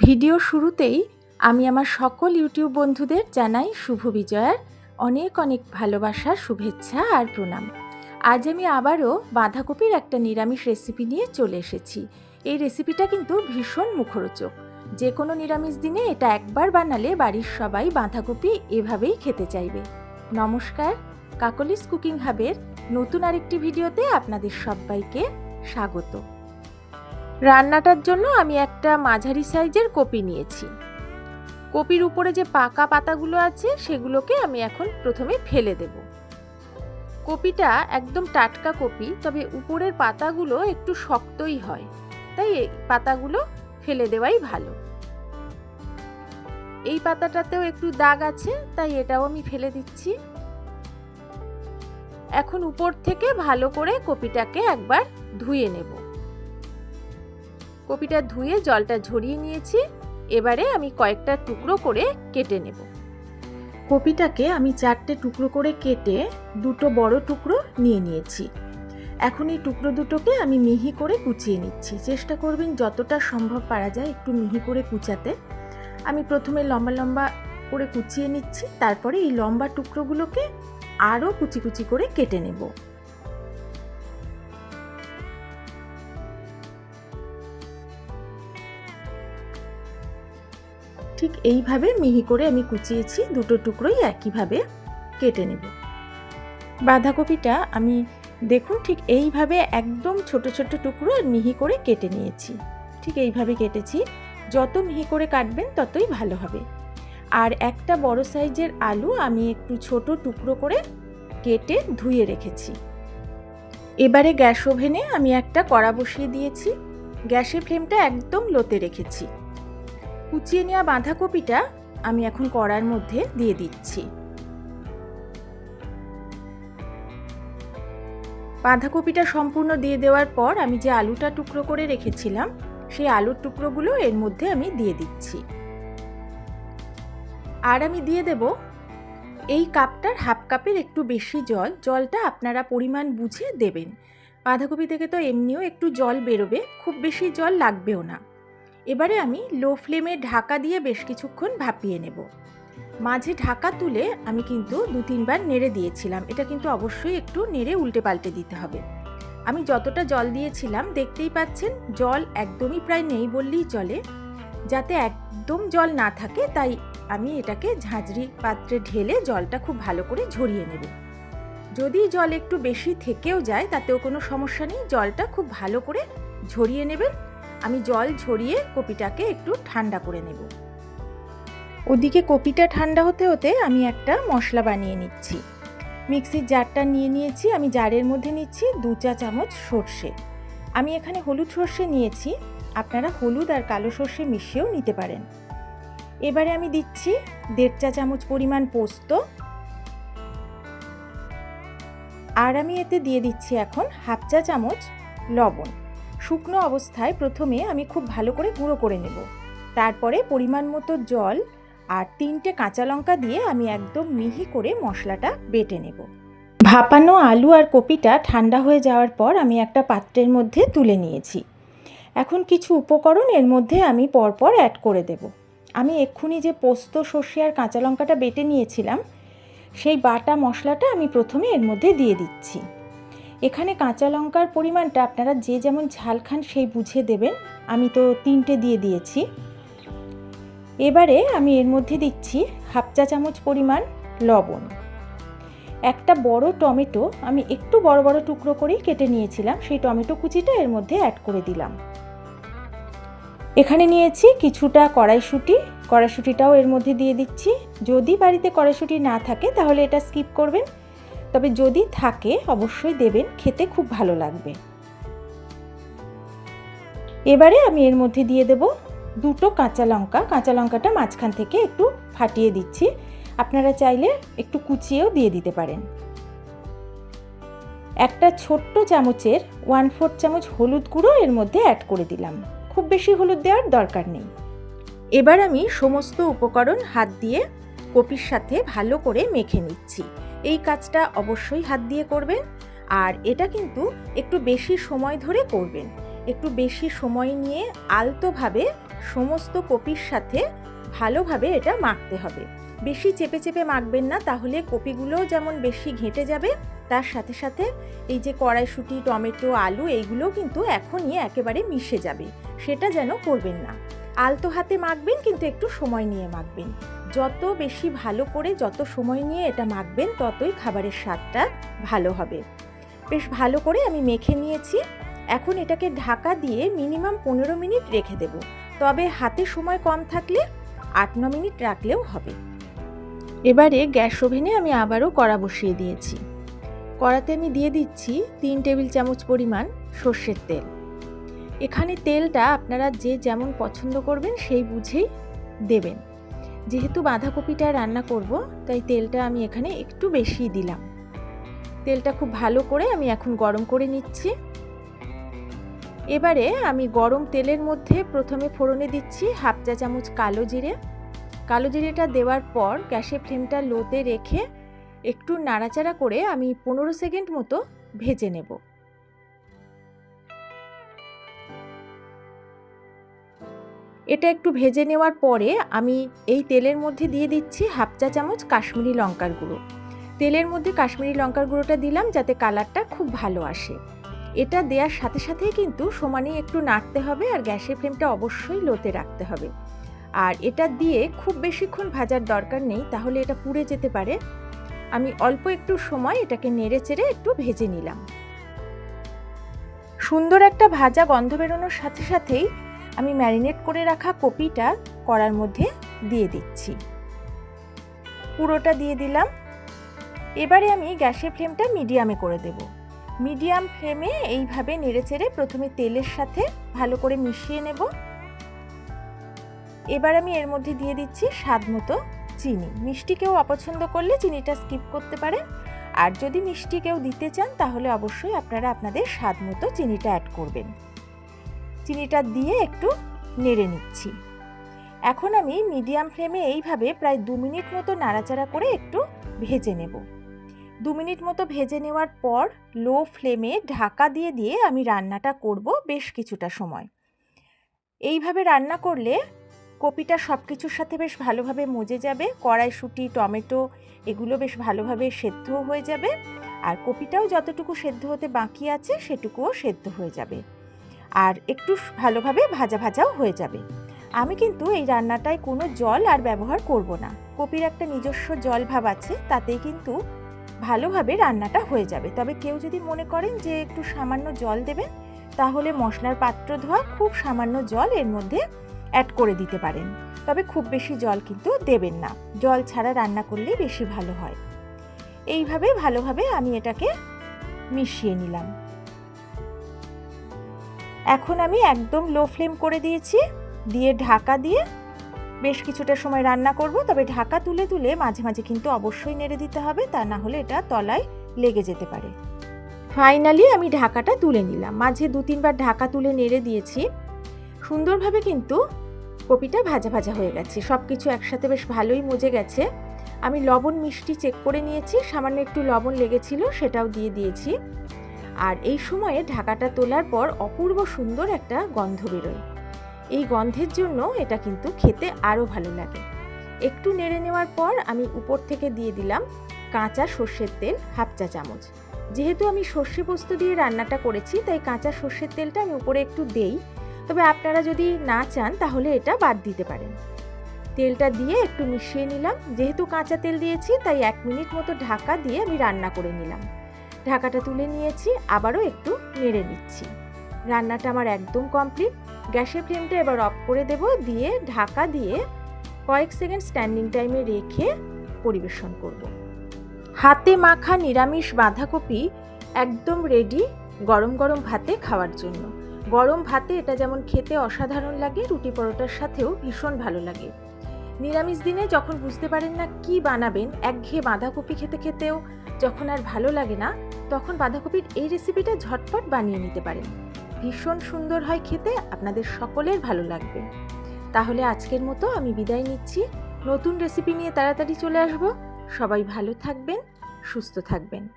Video শুরুতেই আমি আমার সকল ইউটিউব বন্ধুদের জানাই শুভ বিজয়ার অনেক অনেক ভালোবাসা, শুভেচ্ছা আর প্রণাম। আজ আমি আবারও বাঁধাকপির একটা নিরামিষ রেসিপি নিয়ে চলে এসেছি। এই রেসিপিটা কিন্তু ভীষণ মুখরোচক। যে কোনো নিরামিষ দিনে এটা একবার বানালে বাড়ির সবাই বাঁধাকপি এভাবেই খেতে চাইবে। নমস্কার, কাকলিস কুকিং হাবের নতুন আরেকটি ভিডিওতে আপনাদের সবাইকে স্বাগত। রান্নাটার জন্য আমি একটা মাঝারি সাইজের কপি নিয়েছি। কপির উপরে যে পাকা পাতাগুলো আছে, সেগুলোকে আমি এখন প্রথমে ফেলে দেব। কপিটা একদম টাটকা কপি, তবে উপরের পাতাগুলো একটু শক্তই হয়, তাই এই পাতাগুলো ফেলে দেওয়াই ভালো। এই পাতাটাতেও একটু দাগ আছে, তাই এটাও আমি ফেলে দিচ্ছি। এখন উপর থেকে ভালো করে কপিটাকে একবার ধুয়ে নেব। কপিটা ধুয়ে জলটা ঝরিয়ে নিয়েছি। এবারে আমি কয়েকটা টুকরো করে কেটে নেব। কপিটাকে আমি চারটে টুকরো করে কেটে দুটো বড় টুকরো নিয়ে নিয়েছি। এখন এই টুকরো দুটোকে আমি মিহি করে কুচিয়ে নিচ্ছি। চেষ্টা করবেন যতটা সম্ভব পারা যায় একটু মিহি করে কুচাতে। আমি প্রথমে লম্বা লম্বা করে কুচিয়ে নিচ্ছি, তারপরে এই লম্বা টুকরোগুলোকে আরও কুচি কুচি করে কেটে নেব। ঠিক এইভাবে মিহি করে আমি কুচিয়েছি, দুটো টুকরোই একইভাবে কেটে নেব। বাঁধাকপিটা আমি দেখুন ঠিক এইভাবে একদম ছোট ছোট টুকরো আর মিহি করে কেটে নিয়েছি। ঠিক এইভাবে কেটেছি, যত মিহি করে কাটবেন ততই ভালো হবে। আর একটা বড় সাইজের আলু আমি একটু ছোট টুকরো করে কেটে ধুয়ে রেখেছি। এবারে গ্যাস ওভেনে আমি একটা কড়া বসিয়ে দিয়েছি। গ্যাসের ফ্লেমটা একদম লোতে রেখেছি। কুচিয়ে নেওয়া বাঁধাকপিটা আমি এখন কড়ার মধ্যে দিয়ে দিচ্ছি। বাঁধাকপিটা সম্পূর্ণ দিয়ে দেওয়ার পর আমি যে আলুটা টুকরো করে রেখেছিলাম, সেই আলুর টুকরোগুলো এর মধ্যে আমি দিয়ে দিচ্ছি। আর আমি দিয়ে দেব এই কাপটার হাফ কাপের একটু বেশি জল, জলটা আপনারা পরিমাণ বুঝে দেবেন। বাঁধাকপি থেকে তো এমনিও একটু জল বেরোবে, খুব বেশি জল লাগবেও না। এবারে আমি লো ফ্লেমে ঢাকা দিয়ে বেশ কিছুক্ষণ ভাপিয়ে নেব। মাঝে ঢাকা তুলে আমি কিন্তু দু তিনবার নেড়ে দিয়েছিলাম। এটা কিন্তু অবশ্যই একটু নেড়ে উল্টে পাল্টে দিতে হবে। আমি যতটা জল দিয়েছিলাম, দেখতেই পাচ্ছেন জল একদমই প্রায় নেই বললেই চলে। যাতে একদম জল না থাকে, তাই আমি এটাকে ঝাঁঝরি পাত্রে ঢেলে জলটা খুব ভালো করে ঝরিয়ে নেব। যদি জল একটু বেশি থেকেও যায়, তাতেও কোনো সমস্যা নেই। জলটা খুব ভালো করে ঝরিয়ে নেবেন। আমি জল ঝরিয়ে কপিটাকে একটু ঠান্ডা করে নেব। ওদিকে কপিটা ঠান্ডা হতে হতে আমি একটা মশলা বানিয়ে নিচ্ছি। মিক্সির জারটা নিয়ে নিয়েছি, আমি জারের মধ্যে নিচ্ছি দু চা চামচ সর্ষে। আমি এখানে হলুদ সর্ষে নিয়েছি, আপনারা হলুদ আর কালো সর্ষে মিশিয়েও নিতে পারেন। এবারে আমি দিচ্ছি দেড় চা চামচ পরিমাণ পোস্ত। আর আমি এতে দিয়ে দিচ্ছি এখন হাফ চা চামচ লবণ। শুকনো অবস্থায় প্রথমে আমি খুব ভালো করে গুঁড়ো করে নেব। তারপরে পরিমাণ মতো জল আর তিনটে কাঁচা লঙ্কা দিয়ে আমি একদম মিহি করে মশলাটা বেটে নেব। ভাপানো আলু আর কপিটা ঠান্ডা হয়ে যাওয়ার পর আমি একটা পাত্রের মধ্যে তুলে নিয়েছি। এখন কিছু উপকরণ এর মধ্যে আমি পরপর অ্যাড করে দেব। আমি এক্ষুনি যে পোস্ত, সর্ষে আর কাঁচা লঙ্কাটা বেটে নিয়েছিলাম, সেই বাটা মশলাটা আমি প্রথমে এর মধ্যে দিয়ে দিচ্ছি। এখানে কাঁচা লঙ্কার পরিমাণটা আপনারা যে যেমন ঝাল খান সেই বুঝে দেবেন। আমি তো তিনটে দিয়ে দিয়েছি। এবারে আমি এর মধ্যে দিচ্ছি হাফ চা চামচ পরিমাণ লবণ। একটা বড় টমেটো আমি একটু বড় বড় টুকরো করেই কেটে নিয়েছিলাম, সেই টমেটো কুচিটা এর মধ্যে অ্যাড করে দিলাম। এখানে নিয়েছি কিছুটা কড়াইশুঁটি। কড়াইশুঁটিটাও এর মধ্যে দিয়ে দিচ্ছি। যদি বাড়িতে কড়াইশুঁটি না থাকে তাহলে এটা স্কিপ করবেন। তবে যদি থাকে, অবশ্যই দেবেন, খেতে খুব ভালো লাগবে। এবারে আমি এর মধ্যে দিয়ে দেব দুটো কাঁচা লঙ্কা। কাঁচা লঙ্কাটা মাঝখান থেকে একটু ফাটিয়ে দিচ্ছি। আপনারা চাইলে একটু কুচিয়েও দিয়ে দিতে পারেন। একটা ছোট্ট চামচের ওয়ান ফোর্থ চামচ হলুদ গুঁড়ো এর মধ্যে অ্যাড করে দিলাম। খুব বেশি হলুদ দেওয়ার দরকার নেই। এবার আমি সমস্ত উপকরণ হাত দিয়ে কপির সাথে ভালো করে মেখে নিচ্ছি। এই কাজটা অবশ্যই হাত দিয়ে করবেন। আর এটা কিন্তু একটু বেশি সময় ধরে করবেন। একটু বেশি সময় নিয়ে আলতোভাবে সমস্ত কপির সাথে ভালোভাবে এটা মাখতে হবে। বেশি চেপে চেপে মাখবেন না, তাহলে কপিগুলোও যেমন বেশি ঘেঁটে যাবে, তার সাথে সাথে এই যে কড়াইশুঁটি, টমেটো, আলু এইগুলোও কিন্তু এখনই একেবারে মিশে যাবে। সেটা যেন করবেন না। আলতো হাতে মাখবেন, কিন্তু একটু সময় নিয়ে মাখবেন। যত বেশি ভালো করে যত সময় নিয়ে এটা মাখবেন, ততই খাবারের স্বাদটা ভালো হবে। বেশ ভালো করে আমি মেখে নিয়েছি। এখন এটাকে ঢাকা দিয়ে মিনিমাম পনেরো মিনিট রেখে দেব। তবে হাতে সময় কম থাকলে আট ন মিনিট রাখলেও হবে। এবারে গ্যাস ওভেনে আমি আবারও কড়া বসিয়ে দিয়েছি। কড়াতে আমি দিয়ে দিচ্ছি তিন টেবিল চামচ পরিমাণ সর্ষের তেল। এখানে তেলটা আপনারা যে যেমন পছন্দ করবেন সেই বুঝেই দেবেন। যেহেতু বাঁধাকপিটা রান্না করব, তাই তেলটা আমি এখানে একটু বেশি দিলাম। তেলটা খুব ভালো করে আমি এখন গরম করে নিচ্ছি। এবারে আমি গরম তেলের মধ্যে প্রথমে ফোড়নে দিচ্ছি হাফ চা চামচ কালো জিরে। কালো জিরেটা দেওয়ার পর গ্যাসের ফ্লেমটা লোতে রেখে একটু নাড়াচাড়া করে আমি পনেরো সেকেন্ড মতো ভেজে নেব। এটা একটু ভেজে নেওয়ার পরে আমি এই তেলের মধ্যে দিয়ে দিচ্ছি হাফ চা চামচ কাশ্মীরি লঙ্কার গুঁড়ো। তেলের মধ্যে কাশ্মীরি লঙ্কার গুঁড়োটা দিলাম যাতে কালারটা খুব ভালো আসে। এটা দেওয়ার সাথে সাথেই কিন্তু সমানে একটু নাড়তে হবে আর গ্যাসের ফ্লেমটা অবশ্যই লোতে রাখতে হবে। আর এটা দিয়ে খুব বেশিক্ষণ ভাজার দরকার নেই, তাহলে এটা পুড়ে যেতে পারে। আমি অল্প একটু সময় এটাকে নেড়ে চেড়ে একটু ভেজে নিলাম। সুন্দর একটা ভাজা গন্ধ বেরোনোর সাথে সাথেই আমি ম্যারিনেট করে রাখা কপিটা কড়ার মধ্যে দিয়ে দিচ্ছি। পুরোটা দিয়ে দিলাম। এবারে আমি গ্যাসের ফ্লেমটা মিডিয়ামে করে দেব। মিডিয়াম ফ্লেমে এইভাবে নেড়েচেড়ে প্রথমে তেলের সাথে ভালো করে মিশিয়ে নেব। এবার আমি এর মধ্যে দিয়ে দিচ্ছি স্বাদ মতো চিনি। মিষ্টি কেউ অপছন্দ করলে চিনিটা স্কিপ করতে পারেন। আর যদি মিষ্টি কেউ দিতে চান, তাহলে অবশ্যই আপনারা আপনাদের স্বাদ মতো চিনিটা অ্যাড করবেন। চিনিটা দিয়ে একটু নেড়ে নিচ্ছি। এখন আমি মিডিয়াম ফ্লেমে এইভাবে প্রায় দু মিনিট মতো নাড়াচাড়া করে একটু ভেজে নেব। দু মিনিট মতো ভেজে নেওয়ার পর লো ফ্লেমে ঢাকা দিয়ে দিয়ে আমি রান্নাটা করব বেশ কিছুটা সময়। এইভাবে রান্না করলে কপিটা সব কিছুর সাথে বেশ ভালোভাবে মজে যাবে, কড়াইশুঁটি, টমেটো এগুলো বেশ ভালোভাবে সেদ্ধ হয়ে যাবে, আর কপিটাও যতটুকু সেদ্ধ হতে বাকি আছে সেটুকুও সেদ্ধ হয়ে যাবে। আর একটু ভালোভাবে ভাজা ভাজাও হয়ে যাবে। আমি কিন্তু এই রান্নাটায় কোনো জল আর ব্যবহার করব না। কপির একটা নিজস্ব জল ভাব আছে, তাতেই কিন্তু ভালোভাবে রান্নাটা হয়ে যাবে। তবে কেউ যদি মনে করেন যে একটু সামান্য জল দেবেন, তাহলে মশলার পাত্র ধোয়া খুব সামান্য জল এর মধ্যে অ্যাড করে দিতে পারেন। তবে খুব বেশি জল কিন্তু দেবেন না। জল ছাড়া রান্না করলে বেশি ভালো হয়। এইভাবে ভালোভাবে আমি এটাকে মিশিয়ে নিলাম। এখন আমি একদম লো ফ্লেম করে দিয়েছি, দিয়ে ঢাকা দিয়ে বেশ কিছুটা সময় রান্না করব, তবে ঢাকা তুলে তুলে মাঝে মাঝে কিন্তু অবশ্যই নেড়ে দিতে হবে, তা না হলে এটা তলায় লেগে যেতে পারে। ফাইনালি আমি ঢাকাটা তুলে নিলাম। মাঝে দু তিনবার ঢাকা তুলে নেড়ে দিয়েছি। সুন্দরভাবে কিন্তু কপিটা ভাজা ভাজা হয়ে গেছে। সব কিছু একসাথে বেশ ভালোই মজে গেছে। আমি লবণ মিষ্টি চেক করে নিয়েছি, সামান্য একটু লবণ লেগেছিল, সেটাও দিয়ে দিয়েছি। আর এই সময়ে ঢাকাটা তোলার পর অপূর্ব সুন্দর একটা গন্ধ বেরোয়। এই গন্ধের জন্য এটা কিন্তু খেতে আরও ভালো লাগে। একটু নেড়ে নেওয়ার পর আমি উপর থেকে দিয়ে দিলাম কাঁচা সর্ষের তেল হাফ চা চামচ। যেহেতু আমি সর্ষে পোস্ত দিয়ে রান্নাটা করেছি, তাই কাঁচা সর্ষের তেলটা আমি উপরে একটু দেই। তবে আপনারা যদি না চান, তাহলে এটা বাদ দিতে পারেন। তেলটা দিয়ে একটু মিশিয়ে নিলাম। যেহেতু কাঁচা তেল দিয়েছি, তাই এক মিনিট মতো ঢাকা দিয়ে আমি রান্না করে নিলাম। ঢাকাটা তুলে নিয়েছি, আবারও একটু নেড়ে নিচ্ছি। রান্নাটা আমার একদম কমপ্লিট গ্যাসের ফ্লেমটা এবার অফ করে দেব, দিয়ে ঢাকা দিয়ে কয়েক সেকেন্ড স্ট্যান্ডিং টাইমে রেখে পরিবেশন করব। হাতে মাখা নিরামিষ বাঁধাকপি একদম রেডি গরম গরম ভাতে খাওয়ার জন্য। গরম ভাতে এটা যেমন খেতে অসাধারণ লাগে, রুটি পরোটার সাথেও ভীষণ ভালো লাগে। নিরামিষ দিনে যখন বুঝতে পারেন না কি বানাবেন, একঘেয়ে বাঁধাকপি খেতে খেতেও যখন আর ভালো লাগে না তখন বাঁধাকপির এই রেসিপিটা ঝটপট বানিয়ে নিতে পারেন। ভীষণ সুন্দর হয় খেতে, আপনাদের সকলের ভালো লাগবে। তাহলে আজকের মতো আমি বিদায় নিচ্ছি। নতুন রেসিপি নিয়ে তাড়াতাড়ি চলে আসব। সবাই ভালো থাকবেন, সুস্থ থাকবেন।